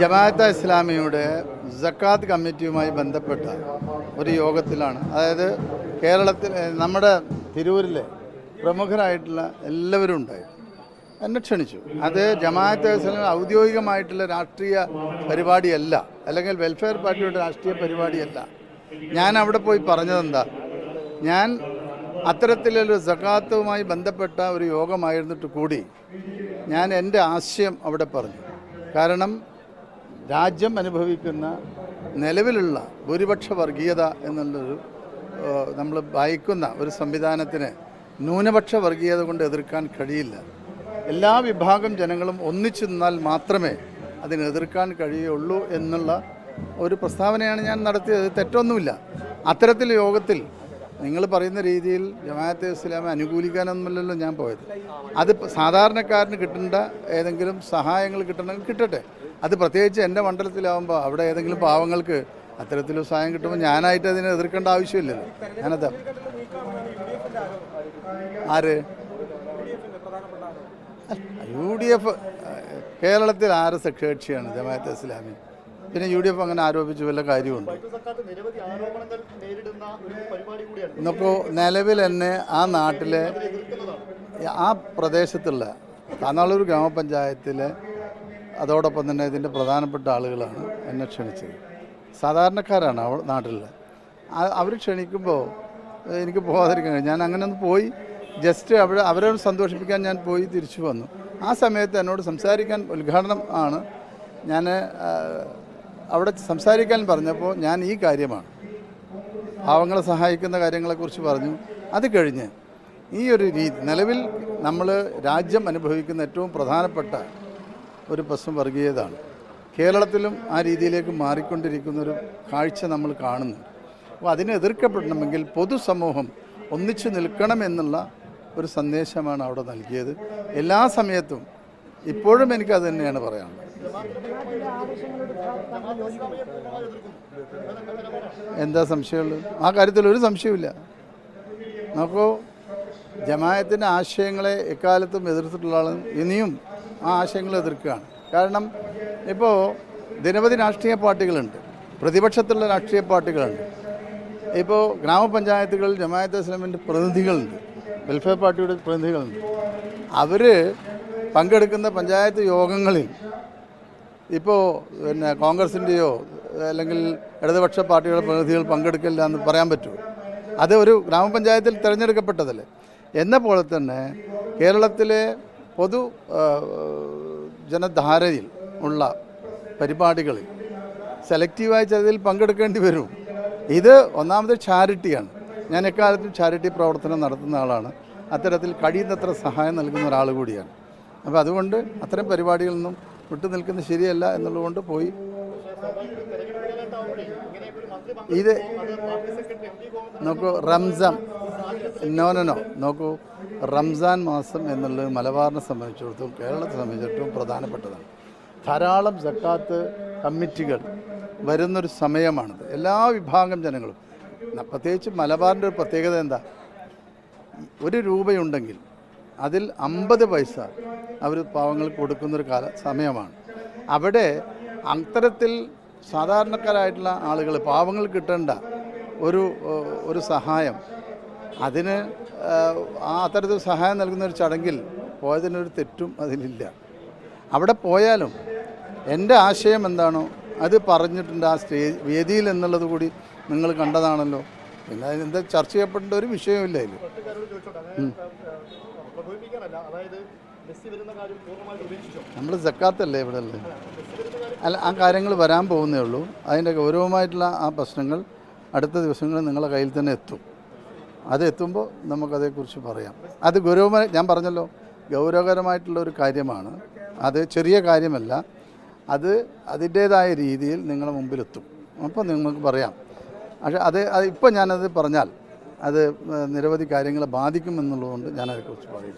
ജമാഅത്തെ ഇസ്ലാമിയുടെ ജക്കാത്ത് കമ്മിറ്റിയുമായി ബന്ധപ്പെട്ട ഒരു യോഗത്തിലാണ്. അതായത് കേരളത്തിൽ നമ്മുടെ തിരൂരിലെ പ്രമുഖരായിട്ടുള്ള എല്ലാവരും ഉണ്ടായി. എന്നെ ക്ഷണിച്ചു. അത് ജമാഅത്ത് ഇസ്ലാമി ഔദ്യോഗികമായിട്ടുള്ള രാഷ്ട്രീയ പരിപാടിയല്ല അല്ലെങ്കിൽ വെൽഫെയർ പാർട്ടിയുടെ രാഷ്ട്രീയ പരിപാടിയല്ല. ഞാൻ അവിടെ പോയി പറഞ്ഞതെന്താ ഞാൻ അത്തരത്തിലൊരു സക്കാത്തുമായി ബന്ധപ്പെട്ട ഒരു യോഗമായിരുന്നിട്ട് കൂടി ഞാൻ എന്റെ ആശയം അവിടെ പറഞ്ഞു. കാരണം രാജ്യം അനുഭവിക്കുന്ന നിലവിലുള്ള ഭൂരിപക്ഷ വർഗീയത എന്നുള്ളൊരു നമ്മൾ ഭയക്കുന്ന ഒരു സംവിധാനത്തിന് ന്യൂനപക്ഷ വർഗീയത കൊണ്ട് എതിർക്കാൻ കഴിയില്ല. എല്ലാ വിഭാഗം ജനങ്ങളും ഒന്നിച്ചു നിന്നാൽ മാത്രമേ അതിനെ എതിർക്കാൻ കഴിയുള്ളൂ എന്നുള്ള ഒരു പ്രസ്താവനയാണ് ഞാൻ നടത്തിയത്. തെറ്റൊന്നുമില്ല. അത്തരത്തിൽ യോഗത്തിൽ നിങ്ങൾ പറയുന്ന രീതിയിൽ ജമാഅത്തെ ഇസ്ലാമെ അനുകൂലിക്കാനൊന്നുമല്ലല്ലോ ഞാൻ പോയത്. അത് സാധാരണക്കാരന് കിട്ടേണ്ട ഏതെങ്കിലും സഹായങ്ങൾ കിട്ടണമെങ്കിൽ കിട്ടട്ടെ. അത് പ്രത്യേകിച്ച് എന്റെ മണ്ഡലത്തിലാവുമ്പോൾ അവിടെ ഏതെങ്കിലും പാവങ്ങൾക്ക് അത്തരത്തിൽ സഹായം കിട്ടുമ്പോൾ ഞാനായിട്ട് അതിനെ എതിർക്കേണ്ട ആവശ്യമില്ലല്ലോ. ഞാനത്. ആര്? യു ഡി എഫ് കേരളത്തിൽ ആര് സഖ്യകക്ഷിയാണ് ജമാഅത്ത് ഇസ്ലാമി. പിന്നെ യു ഡി എഫ് അങ്ങനെ ആരോപിച്ച് വല്ല കാര്യമുണ്ട്? ഇന്നിപ്പോൾ നിലവിൽ തന്നെ ആ നാട്ടിലെ ആ പ്രദേശത്തുള്ള താന്നാളൂർ ഗ്രാമപഞ്ചായത്തിലെ അതോടൊപ്പം തന്നെ ഇതിന്റെ പ്രധാനപ്പെട്ട ആളുകളാണ് എന്നെ ക്ഷണിച്ചത്. സാധാരണക്കാരാണ് അവ നാട്ടിലെ. അവർ ക്ഷണിക്കുമ്പോൾ എനിക്ക് പോകാതിരിക്കാൻ ഞാൻ അങ്ങനെ ഒന്ന് പോയി ജസ്റ്റ് അവിടെ അവരെ സന്തോഷിപ്പിക്കാൻ ഞാൻ പോയി തിരിച്ചു വന്നു. ആ സമയത്ത് എന്നോട് സംസാരിക്കാൻ ഉദ്ഘാടനം ആണ്. ഞാൻ അവിടെ സംസാരിക്കാൻ പറഞ്ഞപ്പോൾ ഞാൻ ഈ കാര്യമാണ്. പാവങ്ങളെ സഹായിക്കുന്ന കാര്യങ്ങളെക്കുറിച്ച് പറഞ്ഞു. അത് കഴിഞ്ഞ് ഈ ഒരു രീതി നിലവിൽ നമ്മൾ രാജ്യം അനുഭവിക്കുന്ന ഏറ്റവും പ്രധാനപ്പെട്ട ഒരു പ്രശ്നം വർഗീയതാണ്. കേരളത്തിലും ആ രീതിയിലേക്ക് മാറിക്കൊണ്ടിരിക്കുന്ന ഒരു കാഴ്ച നമ്മൾ കാണുന്നു അപ്പോൾ അതിനെ എതിർക്കപ്പെടണമെങ്കിൽ പൊതുസമൂഹം ഒന്നിച്ചു നിൽക്കണമെന്നുള്ള ഒരു സന്ദേശമാണ് അവിടെ നൽകിയത്. എല്ലാ സമയത്തും ഇപ്പോഴും എനിക്കത് തന്നെയാണ് പറയാനുള്ളത്. എന്താ സംശയമുള്ളത്? ആ കാര്യത്തിൽ ഒരു സംശയമില്ല നോക്കൂ ജമായത്തിന്റെ ആശയങ്ങളെ എക്കാലത്തും എതിർത്തിട്ടുള്ള ആളും ഇനിയും ആ ആശയങ്ങൾ എതിർക്കുകയാണ്. കാരണം ഇപ്പോൾ നിരവധി രാഷ്ട്രീയ പാർട്ടികളുണ്ട്. പ്രതിപക്ഷത്തുള്ള രാഷ്ട്രീയ പാർട്ടികളുണ്ട്. ഇപ്പോൾ ഗ്രാമപഞ്ചായത്തുകളിൽ ജമായത്ത് ഇസ്ലാമിന്റെ പ്രതിനിധികളുണ്ട്. വെൽഫെയർ പാർട്ടിയുടെ പ്രതിനിധികളുണ്ട്. അവർ പങ്കെടുക്കുന്ന പഞ്ചായത്ത് യോഗങ്ങളിൽ ഇപ്പോൾ പിന്നെ കോൺഗ്രസിന്റെയോ അല്ലെങ്കിൽ ഇടതുപക്ഷ പാർട്ടിയുടെ പ്രതിനിധികൾ പങ്കെടുക്കില്ല എന്ന് പറയാൻ പറ്റുമോ അത് ഒരു ഗ്രാമപഞ്ചായത്തിൽ തിരഞ്ഞെടുക്കപ്പെട്ടതല്ലേ? എന്ന പോലെ തന്നെ കേരളത്തിലെ പൊതു ജനധാരയിൽ ഉള്ള പരിപാടികളിൽ സെലക്റ്റീവായ ചിലതിൽ പങ്കെടുക്കേണ്ടി വരും. ഇത് ഒന്നാമത് ചാരിറ്റിയാണ്. ഞാൻ എക്കാലത്തും ചാരിറ്റി പ്രവർത്തനം നടത്തുന്ന ആളാണ്. അത്തരത്തിൽ കഴിയുന്നത്ര സഹായം നൽകുന്ന ഒരാൾ കൂടിയാണ്. അപ്പോൾ അതുകൊണ്ട് അത്തരം പരിപാടികളിൽ നിന്നും വിട്ടു നിൽക്കുന്നത് ശരിയല്ല എന്നുള്ളതുകൊണ്ട് പോയി. ഇത് നോക്കൂ റംസാൻ. നോ നോ നോ നോക്കൂ. റംസാൻ മാസം എന്നുള്ളത് മലബാറിനെ സംബന്ധിച്ചിടത്തോളം കേരളത്തെ സംബന്ധിച്ചിടത്തോളം പ്രധാനപ്പെട്ടതാണ്. ധാരാളം സക്കാത്ത് കമ്മിറ്റികൾ വരുന്നൊരു സമയമാണിത്. എല്ലാ വിഭാഗം ജനങ്ങളും. പ്രത്യേകിച്ച് മലബാറിന്റെ ഒരു പ്രത്യേകത എന്താ? ഒരു രൂപയുണ്ടെങ്കിൽ അതിൽ അമ്പത് പൈസ അവർ പാവങ്ങൾക്ക് കൊടുക്കുന്നൊരു കാല സമയമാണ്. അവിടെ അത്തരത്തിൽ സാധാരണക്കാരായിട്ടുള്ള ആളുകൾ പാവങ്ങൾ കിട്ടേണ്ട ഒരു ഒരു സഹായം അതിന് ആ അത്തരത്തിൽ സഹായം നൽകുന്ന ഒരു ചടങ്ങിൽ പോയതിനൊരു തെറ്റും അതിലില്ല. അവിടെ പോയാലും എന്റെ ആശയം എന്താണോ അത് പറഞ്ഞിട്ടുണ്ട് ആ സ്റ്റേജ് വേദിയിൽ എന്നുള്ളത് കൂടി നിങ്ങൾ കണ്ടതാണല്ലോ. പിന്നെ അതിനെന്താ ചർച്ച ചെയ്യപ്പെടേണ്ട ഒരു വിഷയമില്ല അതിൽ നമ്മൾ സക്കാത്തല്ലേ ഇവിടെ ഉള്ളത് അല്ല ആ കാര്യങ്ങൾ വരാൻ പോകുന്നേ ഉള്ളൂ. അതിന്റെ ഗൗരവമായിട്ടുള്ള ആ പ്രശ്നങ്ങൾ അടുത്ത ദിവസങ്ങളിൽ നിങ്ങളെ കയ്യിൽ തന്നെ എത്തും. അത് എത്തുമ്പോൾ നമുക്കതേക്കുറിച്ച് പറയാം. അത് ഗൗരവമായി ഞാൻ പറഞ്ഞല്ലോ ഗൗരവകരമായിട്ടുള്ള ഒരു കാര്യമാണ്. അത് ചെറിയ കാര്യമല്ല. അത് അതിന്റേതായ രീതിയിൽ നിങ്ങളുടെ മുമ്പിലെത്തും. അപ്പോൾ നിങ്ങൾക്ക് പറയാം. പക്ഷേ അത് അത് ഇപ്പോൾ ഞാനത് പറഞ്ഞാൽ അത് നിരവധി കാര്യങ്ങളെ ബാധിക്കുമെന്നുള്ളതുകൊണ്ട് ഞാനതിനെക്കുറിച്ച് പറയും